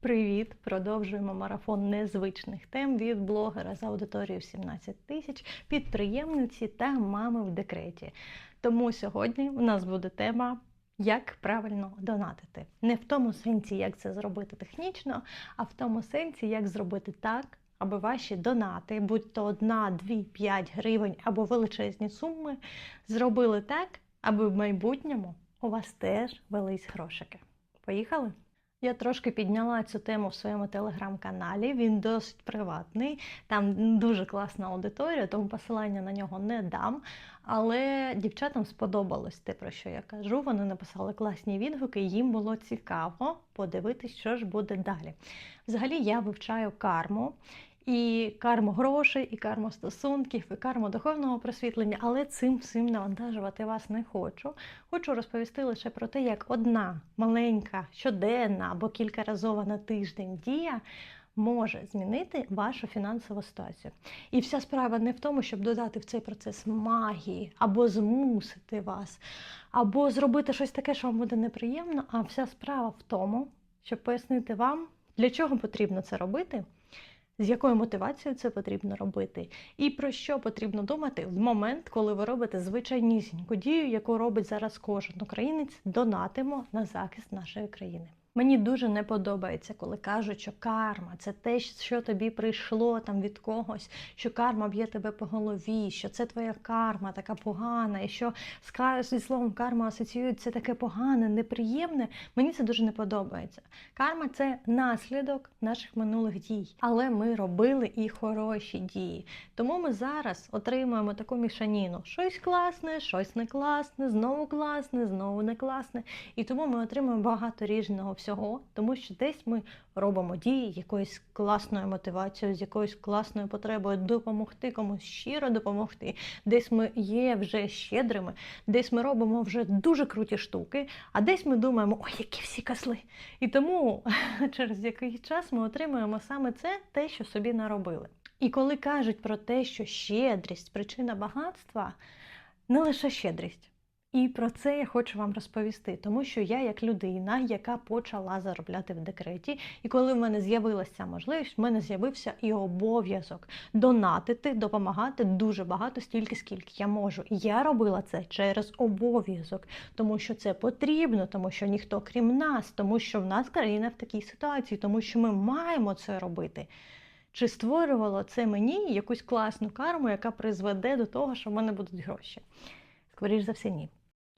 Привіт! Продовжуємо марафон незвичних тем від блогера з аудиторією 17 тисяч, підприємниці та мами в декреті. Тому сьогодні у нас буде тема. Як правильно донатити? Не в тому сенсі, як це зробити технічно, а в тому сенсі, як зробити так, аби ваші донати, будь то 1, 2, 5 гривень або величезні суми, зробили так, аби в майбутньому у вас теж велись грошики. Поїхали? Я трошки підняла цю тему в своєму телеграм-каналі. Він досить приватний, там дуже класна аудиторія, тому посилання на нього не дам. Але дівчатам сподобалось те, про що я кажу. Вони написали класні відгуки, їм було цікаво подивитись, що ж буде далі. Взагалі, я вивчаю карму. І карму грошей, і карму стосунків, і карму духовного просвітлення, але цим всім навантажувати вас не хочу. Хочу розповісти лише про те, як одна маленька, щоденна або кількаразова на тиждень дія може змінити вашу фінансову ситуацію. І вся справа не в тому, щоб додати в цей процес магії, або змусити вас, або зробити щось таке, що вам буде неприємно. А вся справа в тому, щоб пояснити вам, для чого потрібно це робити з якою мотивацією це потрібно робити, і про що потрібно думати в момент, коли ви робите звичайнісіньку дію, яку робить зараз кожен українець, донатимо на захист нашої країни. Мені дуже не подобається, коли кажуть, що карма це те, що тобі прийшло там від когось, що карма б'є тебе по голові, що це твоя карма така погана, і що зі словом карма асоціюється таке погане, неприємне. Мені це дуже не подобається. Карма це наслідок наших минулих дій, але ми робили і хороші дії. Тому ми зараз отримуємо таку мішаніну: щось класне, щось не класне, знову класне, знову не класне. І тому ми отримуємо багато різного всього, тому що десь ми робимо дії якоюсь класною мотивацією, з якоюсь класною потребою допомогти комусь щиро допомогти. Десь ми є вже щедрими, десь ми робимо вже дуже круті штуки, а десь ми думаємо, ой, які всі косли. І тому через який час ми отримуємо саме це, те, що собі наробили. І коли кажуть про те, що щедрість причина багатства, не лише щедрість. І про це я хочу вам розповісти, тому що я, як людина, яка почала заробляти в декреті, і коли в мене з'явилася можливість, в мене з'явився і обов'язок донатити, допомагати дуже багато, стільки, скільки я можу. І я робила це через обов'язок, тому що це потрібно, тому що ніхто крім нас, тому що в нас країна в такій ситуації, тому що ми маємо це робити. Чи створювало це мені якусь класну карму, яка призведе до того, що в мене будуть гроші? Скоріш за все, ні.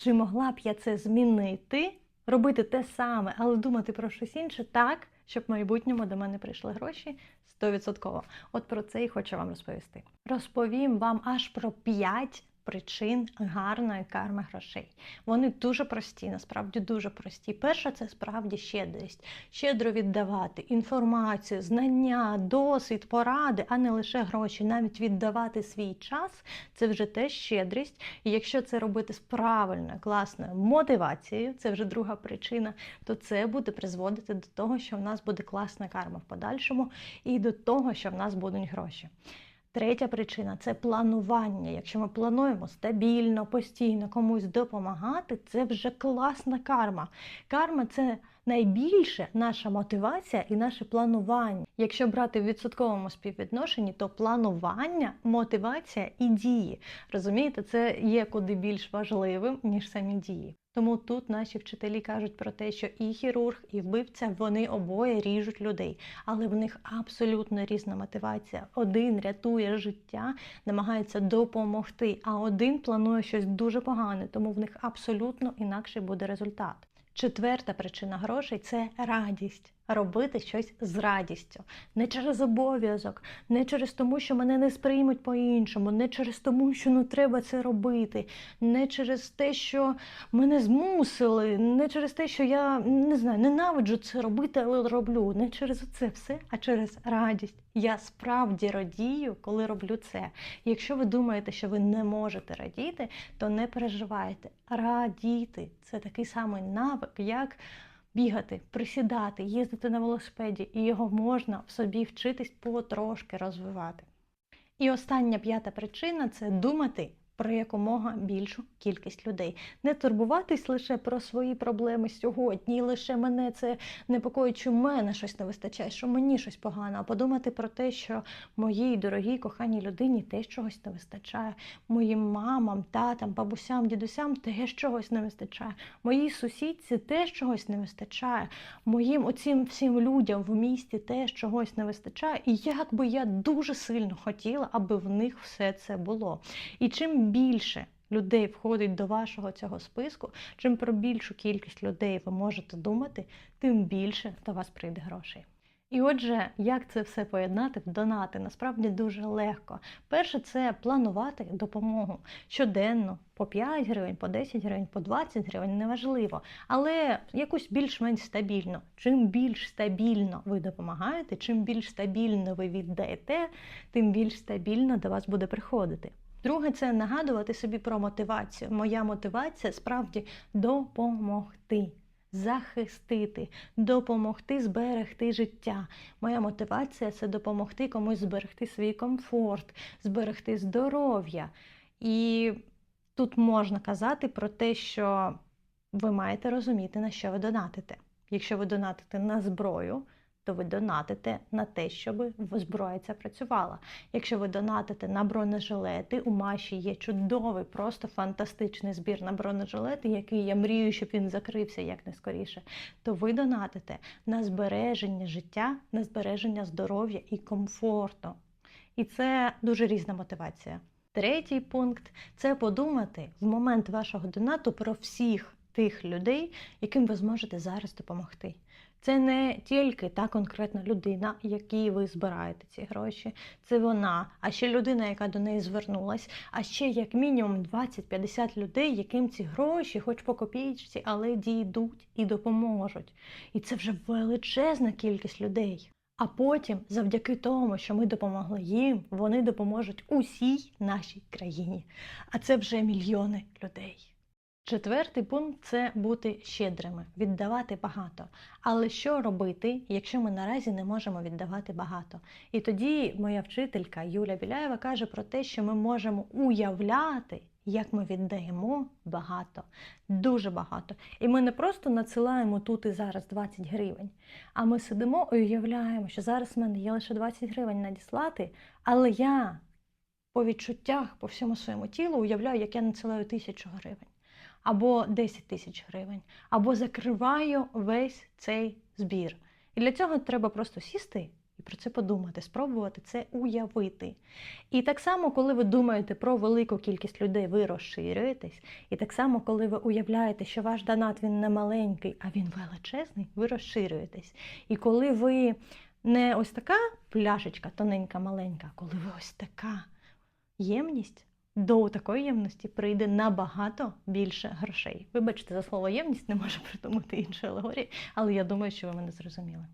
Чи могла б я це змінити, робити те саме, але думати про щось інше так, щоб в майбутньому до мене прийшли гроші 100%. От про це і хочу вам розповісти. Розповім вам аж про 5 причин гарної карми грошей. Вони дуже прості, насправді дуже прості. Перша це справді щедрість. Щедро віддавати інформацію, знання, досвід, поради, а не лише гроші. Навіть віддавати свій час це вже теж щедрість. І якщо це робити з правильною, класною мотивацією, це вже друга причина, то це буде призводити до того, що в нас буде класна карма в подальшому, і до того, що в нас будуть гроші. Третя причина це планування. Якщо ми плануємо стабільно, постійно комусь допомагати, це вже класна карма. Карма це найбільше наша мотивація і наше планування. Якщо брати в відсотковому співвідношенні, то планування, мотивація і дії. Розумієте, це є куди більш важливим, ніж самі дії. Тому тут наші вчителі кажуть про те, що і хірург, і вбивця вони обоє ріжуть людей, але в них абсолютно різна мотивація. Один рятує життя, намагається допомогти, а один планує щось дуже погане, тому в них абсолютно інакший буде результат. Четверта причина грошей це радість. Робити щось з радістю, не через обов'язок, не через тому, що мене не сприймуть по-іншому, не через тому, що ну треба це робити, не через те, що мене змусили, не через те, що я не знаю, ненавиджу це робити, але роблю. Не через це все, а через радість. Я справді радію, коли роблю це. Якщо ви думаєте, що ви не можете радіти, то не переживайте. Радіти це такий самий навик, як бігати, присідати, їздити на велосипеді, і його можна в собі вчитись потрошки розвивати. І остання п'ята причина це думати про якомога більшу кількість людей. Не турбуватись лише про свої проблеми сьогодні, лише мене це непокоїть, що мене щось не вистачає, що мені щось погано, а подумати про те, що моїй дорогій коханій людині теж чогось не вистачає, моїм мамам, татам, бабусям, дідусям теж чогось не вистачає, моїй сусідці теж чогось не вистачає, моїм оцім всім людям в місті теж чогось не вистачає. І як би я дуже сильно хотіла, аби в них все це було. І чим більше людей входить до вашого цього списку, чим про більшу кількість людей ви можете думати, тим більше до вас прийде грошей. І отже, як це все поєднати в донати? Насправді дуже легко. Перше, це планувати допомогу щоденно по 5 гривень, по 10 гривень, по 20 гривень, неважливо, але якусь більш-менш стабільно. Чим більш стабільно ви допомагаєте, чим більш стабільно ви віддаєте, тим більш стабільно до вас буде приходити. Друге, це нагадувати собі про мотивацію. Моя мотивація справді допомогти захистити, допомогти зберегти життя. Моя мотивація це допомогти комусь зберегти свій комфорт, зберегти здоров'я. І тут можна казати про те, що ви маєте розуміти, на що ви донатите. Якщо ви донатите на зброю, то ви донатите на те, щоб зброя ця працювала. Якщо ви донатите на бронежилети, у Маші є чудовий, просто фантастичний збір на бронежилети, який я мрію, щоб він закрився як не скоріше, то ви донатите на збереження життя, на збереження здоров'я і комфорту. І це дуже різна мотивація. Третій пункт це подумати в момент вашого донату про всіх тих людей, яким ви зможете зараз допомогти. Це не тільки та конкретна людина, якій ви збираєте ці гроші, це вона, а ще людина, яка до неї звернулась, а ще як мінімум 20-50 людей, яким ці гроші, хоч по копійці, але дійдуть і допоможуть. І це вже величезна кількість людей. А потім, завдяки тому, що ми допомогли їм, вони допоможуть усій нашій країні. А це вже мільйони людей. Четвертий пункт це бути щедрими, віддавати багато. Але що робити, якщо ми наразі не можемо віддавати багато? І тоді моя вчителька Юля Біляєва каже про те, що ми можемо уявляти, як ми віддаємо багато, дуже багато. І ми не просто надсилаємо тут і зараз 20 гривень, а ми сидимо і уявляємо, що зараз в мене є лише 20 гривень надіслати, але я по відчуттях, по всьому своєму тілу уявляю, як я надсилаю тисячу гривень або 10 тисяч гривень, або закриваю весь цей збір. І для цього треба просто сісти і про це подумати, спробувати це уявити. І так само, коли ви думаєте про велику кількість людей, ви розширюєтесь. І так само, коли ви уявляєте, що ваш донат він не маленький, а він величезний, ви розширюєтесь. І коли ви не ось така пляшечка тоненька, маленька, коли ви ось така ємність до такої ємності прийде набагато більше грошей. Вибачте, за слово ємність не можу придумати іншої алегорії, але я думаю, що ви мене зрозуміли.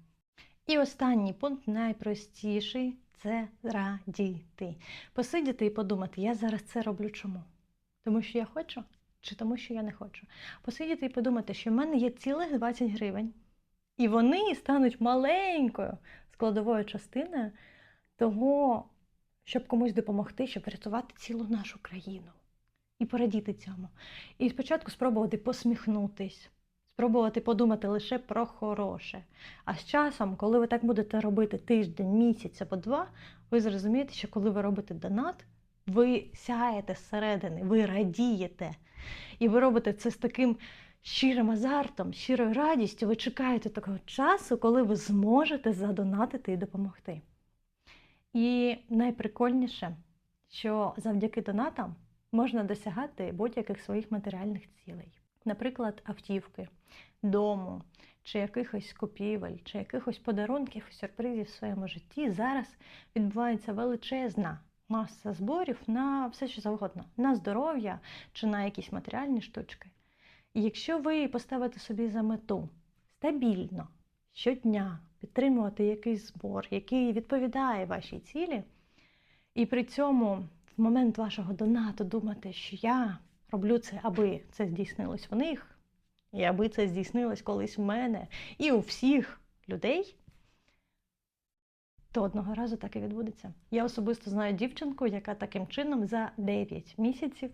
І останній пункт найпростіший це радіти. Посидіти і подумати, я зараз це роблю чому? Тому що я хочу, чи тому, що я не хочу. Посидіти і подумати, що в мене є цілих 20 гривень, і вони стануть маленькою складовою частиною того, щоб комусь допомогти, щоб врятувати цілу нашу країну. І порадіти цьому. І спочатку спробувати посміхнутись, спробувати подумати лише про хороше. А з часом, коли ви так будете робити тиждень, місяць або два, ви зрозумієте, що коли ви робите донат, ви сяєте зсередини, ви радієте. І ви робите це з таким щирим азартом, щирою радістю. Ви чекаєте такого часу, коли ви зможете задонатити і допомогти. І найприкольніше, що завдяки донатам можна досягати будь-яких своїх матеріальних цілей, наприклад, автівки, дому, чи якихось купівель, чи якихось подарунків, сюрпризів в своєму житті. Зараз відбувається величезна маса зборів на все, що завгодно, на здоров'я чи на якісь матеріальні штучки. І якщо ви поставите собі за мету стабільно щодня підтримувати якийсь збор, який відповідає вашій цілі, і при цьому в момент вашого донату думати, що я роблю це, аби це здійснилось в них, і аби це здійснилось колись в мене і у всіх людей, то одного разу так і відбудеться. Я особисто знаю дівчинку, яка таким чином за 9 місяців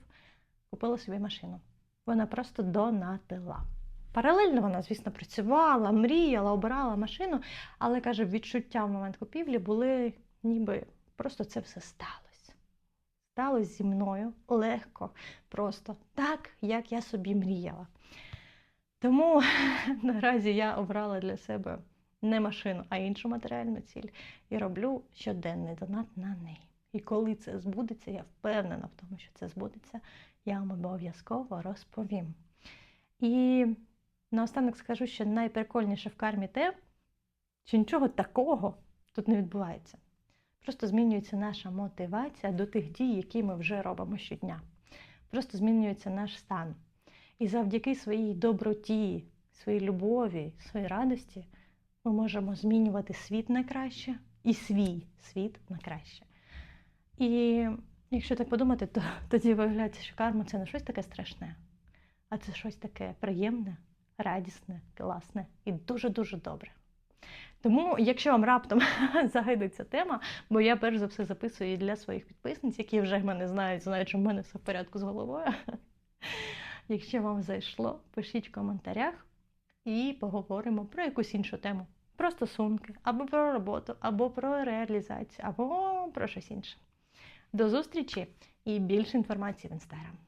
купила собі машину. Вона просто донатила. Паралельно вона, звісно, працювала, мріяла, обирала машину, але каже, відчуття в момент купівлі були ніби просто це все сталося. Сталося зі мною легко, просто так, як я собі мріяла. Тому наразі я обрала для себе не машину, а іншу матеріальну ціль і роблю щоденний донат на неї. І коли це збудеться, я впевнена в тому, що це збудеться, я вам обов'язково розповім. І наостанок скажу, що найприкольніше в кармі те, що нічого такого тут не відбувається. Просто змінюється наша мотивація до тих дій, які ми вже робимо щодня. Просто змінюється наш стан. І завдяки своїй доброті, своїй любові, своїй радості ми можемо змінювати світ на краще і свій світ на краще. І якщо так подумати, то тоді виявляється, що карма це не щось таке страшне, а це щось таке приємне, радісне, класне і дуже-дуже добре. Тому, якщо вам раптом загиде ця тема, бо я перш за все записую її для своїх підписниць, які вже мене знають, знають, що в мене все в порядку з головою. Якщо вам зайшло, пишіть в коментарях і поговоримо про якусь іншу тему. Про стосунки, або про роботу, або про реалізацію, або про щось інше. До зустрічі і більше інформації в інстаграм.